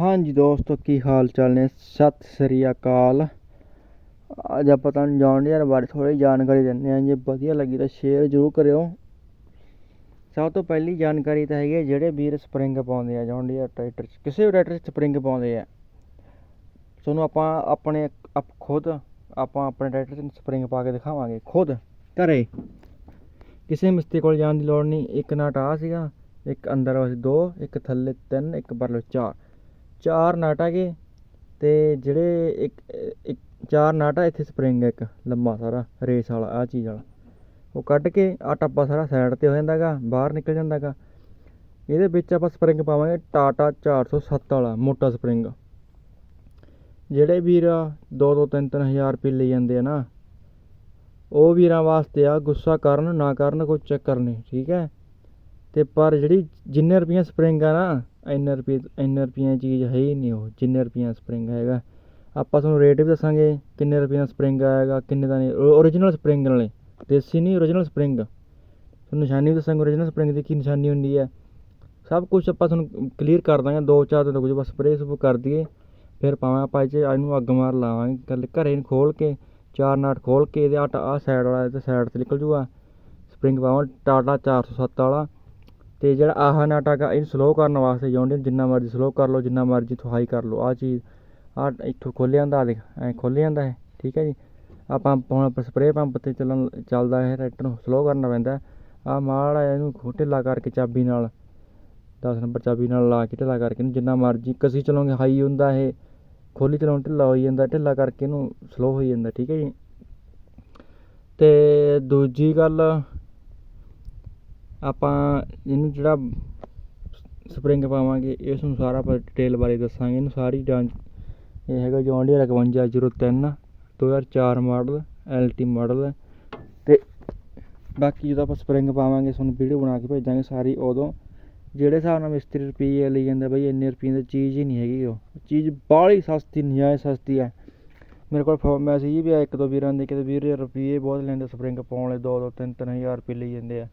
ਹਾਂਜੀ ਦੋਸਤੋ, ਕੀ ਹਾਲ ਚਾਲ ਨੇ? ਸਤਿ ਸ੍ਰੀ ਅਕਾਲ। ਅੱਜ ਆਪਾਂ ਤੁਹਾਨੂੰ ਜੌਨ ਡੀਅਰ ਬਾਰੇ ਥੋੜੀ ਜਾਣਕਾਰੀ ਦਿੰਦੇ ਹਾਂ ਜੇ। ਵਧੀਆ ਲੱਗੀ ਤਾਂ ਸ਼ੇਅਰ ਜ਼ਰੂਰ ਕਰਿਓ। ਸਭ ਤੋਂ ਪਹਿਲੀ ਜਾਣਕਾਰੀ ਤਾਂ ਹੈਗੀ ਹੈ, ਜਿਹੜੇ ਵੀਰ ਸਪਰਿੰਗ ਪਾਉਂਦੇ ਆ ਜੌਨ ਟਰੈਕਟਰ 'ਚ। ਕਿਸੇ ਵੀ ਟਰੈਕਟਰ 'ਚ ਸਪਰਿੰਗ ਪਾਉਂਦੇ ਆ। ਤੁਹਾਨੂੰ ਆਪਾਂ ਆਪਣੇ ਆਪ ਖੁਦ, ਆਪਾਂ ਆਪਣੇ ਟਰੈਕਟਰ 'ਚ ਸਪਰਿੰਗ ਪਾ ਕੇ ਦਿਖਾਵਾਂਗੇ, ਖੁਦ, ਘਰੇ। ਕਿਸੇ ਮਿਸਤਰੀ ਕੋਲ ਜਾਣ ਦੀ ਲੋੜ ਨਹੀਂ। ਇੱਕ ਨਟ ਆ ਸੀਗਾ, ਇੱਕ ਅੰਦਰ ਦੋ, ਇੱਕ ਥੱਲੇ ਤਿੰਨ, ਇੱਕ ਪਰਲੇ ਚਾਰ। ਚਾਰ ਨਟ ਹੈਗੇ ਤੇ ਜਿਹੜੇ ਇੱਕ ਇੱਕ ਚਾਰ ਨਟ ਆ, ਇੱਥੇ ਸਪਰਿੰਗ ਇੱਕ, ਲੰਮਾ ਸਾਰਾ, ਰੇਸ ਵਾਲਾ ਆ ਚੀਜ਼ ਵਾਲਾ। ਉਹ ਕੱਢ ਕੇ ਆ ਟੱਪਾ ਸਾਰਾ ਸਾਈਡ ਤੇ ਹੋ ਜਾਂਦਾ ਗਾ ਬਾਹਰ ਨਿਕਲ ਜਾਂਦਾ ਗਾ ਇਹਦੇ ਵਿੱਚ ਆਪਾਂ ਸਪਰਿੰਗ ਪਾਵਾਂਗੇ ਟਾਟਾ 407 ਵਾਲਾ, ਮੋਟਾ ਸਪਰਿੰਗ ਜਿਹੜੇ ਵੀਰ ਦੋ ਦੋ ਤਿੰਨ ਤਿੰਨ ਹਜ਼ਾਰ ਰੁਪਏ ਲਈ ਜਾਂਦੇ ਆ ਨਾ, ਉਹ ਵੀਰਾਂ ਵਾਸਤੇ ਆ, ਗੁੱਸਾ ਕਰਨ ਨਾ ਕਰਨ ਕੋਈ ਚੱਕਰ ਨਹੀਂ, ਠੀਕ ਹੈ? ਤੇ ਪਰ ਜਿਹੜੀ ਜਿੰਨੇ ਰੁਪਈਆਂ ਸਪਰਿੰਗ ਆ ਨਾ ਇੰਨੇ ਰੁਪਏ, ਇੰਨੇ ਰੁਪਈਆਂ ਦੀ ਚੀਜ਼ ਹੈ ਹੀ ਨਹੀਂ ਉਹ, ਜਿੰਨੇ ਰੁਪਈਆਂ ਸਪਰਿੰਗ ਹੈਗਾ। ਆਪਾਂ ਤੁਹਾਨੂੰ ਰੇਟ ਵੀ ਦੱਸਾਂਗੇ, ਕਿੰਨੇ ਰੁਪਈਆਂ ਸਪਰਿੰਗ ਆਏਗਾ, ਕਿੰਨੇ ਦਾ ਨਹੀਂ ਓਰੀਜਨਲ ਸਪਰਿੰਗ ਨਾਲੇ, ਦੇਸੀ ਨਹੀਂ ਓਰੀਜਨਲ ਸਪਰਿੰਗ ਤੁਹਾਨੂੰ ਨਿਸ਼ਾਨੀ ਵੀ ਦੱਸਾਂਗੇ ਓਰੀਜਨਲ ਸਪਰਿੰਗ ਦੀ ਕੀ ਨਿਸ਼ਾਨੀ ਹੁੰਦੀ ਹੈ। ਸਭ ਕੁਝ ਆਪਾਂ ਤੁਹਾਨੂੰ ਕਲੀਅਰ ਕਰ ਦਾਂਗੇ, ਦੋ ਚਾਰ ਦਿਨ ਕੁਝ ਬਸ ਸਪਰੇਅ ਸਪੂ ਕਰ ਦਈਏ। ਫਿਰ ਪਾਵਾਂ ਆਪਾਂ ਇਹ 'ਚ ਇਹਨੂੰ ਅੱਗ ਮਾਰ ਲਾਵਾਂਗੇ ਕੱਲ ਘਰੇ ਨੂੰ ਖੋਲ ਕੇ, ਚਾਰ ਨਾਟ ਖੋਲ ਕੇ, ਇਹਦੇ ਆਟਾ ਆ ਸਾਈਡ ਵਾਲਾ ਤੇ ਸਾਈਡ ਤੇ ਨਿਕਲ ਜੂਗਾ। ਸਪਰਿੰਗ ਪਾਵਾਂ, ਟਾਟਾ 407 ਵਾਲਾ। ਤੇ ਜਿਹੜਾ ਆਹ ਨਾਟਕ ਆ, ਇਹਨੂੰ ਸਲੋ ਕਰਨ ਵਾਸਤੇ ਜੌਂਡੀਅਰ ਜਿੰਨਾ ਮਰਜ਼ੀ ਸਲੋ ਕਰ ਲਓ, ਜਿੰਨਾ ਮਰਜ਼ੀ ਤੋਂ ਹਾਈ ਕਰ ਲਓ। ਆ ਚੀਜ਼ ਆ ਇੱਥੋਂ ਖੋਲ੍ਹ ਜਾਂਦਾ, ਆਹ ਦੇਖ, ਐ ਖੋਲ੍ਹ ਜਾਂਦਾ ਹੈ ਠੀਕ ਹੈ ਜੀ? ਆਪਾਂ ਹੁਣ ਆਪਾਂ ਸਪਰੇਅ ਪੰਪ ਤੇ ਚੱਲਣ, ਚੱਲਦਾ ਹੈ ਟਰੈਕਟਰ ਨੂੰ ਸਲੋ ਕਰਨਾ ਪੈਂਦਾ। ਆ ਮਾੜਾ ਜਿਹਾ ਇਹਨੂੰ ਢਿੱਲਾ ਕਰਕੇ ਚਾਬੀ ਨਾਲ 10 ਨੰਬਰ ਚਾਬੀ ਨਾਲ ਲਾ ਕੇ ਢਿੱਲਾ ਕਰਕੇ ਇਹਨੂੰ ਜਿੰਨਾ ਮਰਜ਼ੀ ਕਸੀ ਚਲਾਉਂਗੇ ਹਾਈ ਹੁੰਦਾ ਇਹ ਖੋਲੀ ਚਲਾਉਣ, ਢਿੱਲਾ ਹੋਈ ਜਾਂਦਾ, ਢਿੱਲਾ ਕਰਕੇ ਇਹਨੂੰ ਸਲੋ ਹੋਈ ਜਾਂਦਾ, ਠੀਕ ਹੈ ਜੀ? ਤੇ ਦੂਜੀ ਗੱਲ ਆਪਾਂ ਇਹਨੂੰ ਜਿਹੜਾ ਸਪਰਿੰਗ ਪਾਵਾਂਗੇ, ਇਸ ਨੂੰ ਸਾਰਾ ਆਪਾਂ ਡਿਟੇਲ ਬਾਰੇ ਦੱਸਾਂਗੇ। ਇਹਨੂੰ ਸਾਰੀ ਜਾਂਚ, ਇਹ ਹੈਗਾ John Deere 5103 2004 model LT model ਤੇ ਬਾਕੀ ਜਦੋਂ ਆਪਾਂ ਸਪਰਿੰਗ ਪਾਵਾਂਗੇ, ਤੁਹਾਨੂੰ ਵੀਡੀਓ ਬਣਾ ਕੇ ਭੇਜਾਂਗੇ ਸਾਰੀ ਉਦੋਂ। ਜਿਹੜੇ ਹਿਸਾਬ ਨਾਲ ਮਿਸਤਰੀ ਰੁਪਈਏ ਲਈ ਜਾਂਦਾ ਬਈ, ਇੰਨੇ ਰੁਪਈਏ ਦੀ ਚੀਜ਼ ਹੀ ਨਹੀਂ ਹੈਗੀ ਉਹ। ਚੀਜ਼ ਬਾਹਲੀ ਸਸਤੀ ਨਜਾਇਜ਼ ਸਸਤੀ ਹੈ। ਮੇਰੇ ਕੋਲ ਫੋ ਮੈਸੇਜ ਵੀ ਆਇਆ ਇੱਕ ਦੋ ਵੀਰਾਂ ਦੇ ਕਿਤੇ ਵੀਰ ਰੁਪਈਏ ਬਹੁਤ ਲੈਂਦੇ ਸਪਰਿੰਗ ਪਾਉਣ ਲਈ ਦੋ ਦੋ ਤਿੰਨ ਤਿੰਨ ਹਜ਼ਾਰ ਰੁਪਏ ਲਈ ਜਾਂਦੇ ਆ।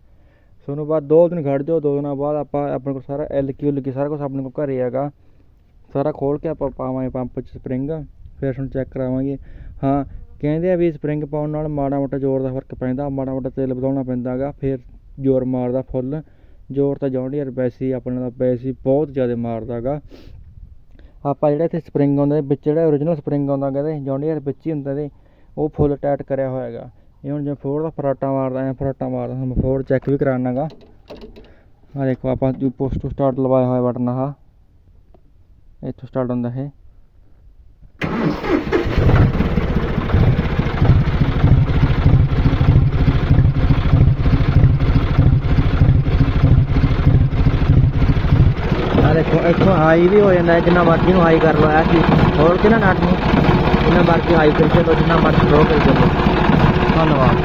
ਤੁਹਾਨੂੰ ਬਾਅਦ ਦੋ ਦਿਨ ਖੜ ਜਾਓ, ਦੋ ਦਿਨਾਂ ਬਾਅਦ ਆਪਾਂ ਆਪਣੇ ਕੋਲ ਸਾਰਾ ਐਲ ਕਿਊ ਲੱਗੀ ਸਾਰਾ ਕੁਝ ਆਪਣੇ ਕੋਲ ਘਰੇ ਹੈਗਾ। ਸਾਰਾ ਖੋਲ ਕੇ ਆਪਾਂ ਪਾਵਾਂਗੇ ਪੰਪ 'ਚ ਸਪਰਿੰਗ, ਫਿਰ ਤੁਹਾਨੂੰ ਚੈੱਕ ਕਰਾਵਾਂਗੇ। ਹਾਂ, ਕਹਿੰਦੇ ਆ ਵੀ ਸਪਰਿੰਗ ਪਾਉਣ ਨਾਲ ਮਾੜਾ ਮੋਟਾ ਜ਼ੋਰ ਦਾ ਫ਼ਰਕ ਪੈਂਦਾ, ਮਾੜਾ ਮੋਟਾ ਤੇਲ ਵਧਾਉਣਾ ਪੈਂਦਾ ਹੈਗਾ, ਫਿਰ ਜ਼ੋਰ ਮਾਰਦਾ ਫੁੱਲ। ਜ਼ੋਰ ਤਾਂ ਜੌਂਡੀਅਰ ਯਾਰ ਵੈਸੇ ਆਪਣੇ ਦਾ ਵੈਸੇ ਬਹੁਤ ਜ਼ਿਆਦਾ ਮਾਰਦਾ ਹੈਗਾ। ਆਪਾਂ ਜਿਹੜਾ ਇੱਥੇ ਸਪਰਿੰਗ ਆਉਂਦਾ, ਵਿੱਚ ਜਿਹੜਾ ਓਰੀਜਨਲ ਸਪਰਿੰਗ ਆਉਂਦਾ, ਕਹਿੰਦੇ ਜੌਂਡੀਅਰ ਵਿੱਚ ਹੀ ਹੁੰਦਾ ਇਹਦੇ ਉਹ ਫੁੱਲ ਟਾਈਟ ਕਰਿਆ ਹੋਇਆ ਹੈਗਾ। ਇਹ ਹੁਣ ਜੇ ਫੋਰ ਦਾ ਫਰਾਟਾ ਮਾਰਦਾ, ਐ ਫਰਾਟਾ ਮਾਰਦਾ, ਹੁਣ ਫੋਰ ਚੈੱਕ ਵੀ ਕਰਾਉਣਾਗਾ। ਆ ਦੇਖੋ, ਆਪਾਂ ਜੋ ਪੋਸਟ ਟੂ ਸਟਾਰਟ ਲਵਾਇਆ ਹੋਇਆ ਬਟਨ ਆਹ। ਇੱਥੋਂ ਸਟਾਰਟ ਹੁੰਦਾ ਇਹ। ਦੇਖੋ, ਇੱਥੋਂ ਹਾਈ ਵੀ ਹੋ ਜਾਂਦਾ ਹੈ ਜਿੰਨਾ ਮਰਜ਼ੀ ਨੂੰ ਹਾਈ ਕਰ ਲਓ ਇਹ ਚੀਜ਼ ਹੋਰ ਕਿ ਨਾ ਨੂੰ? ਜਿੰਨਾ ਮਰਜ਼ੀ ਹਾਈ ਕਰੀ ਚੱਲੋ ਜਿੰਨਾ ਮਰਜ਼ੀ ਲੋ ਕਰੀ ਚੱਲੋ ধন্যবাদ।